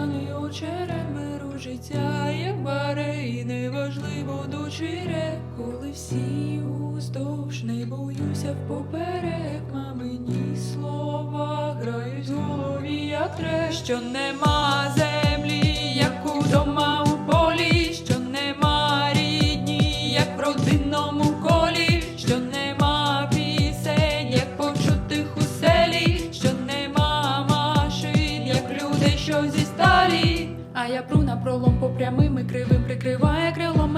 п'яний очерет беру життя, як барей, неважливо до чере, коли всі уздовж не боюся впоперек, мамині слова грають в голові, я тре, що нема землі. Людей, що зі старі, А я пру на пролом по прямим і кривим прикриває крилом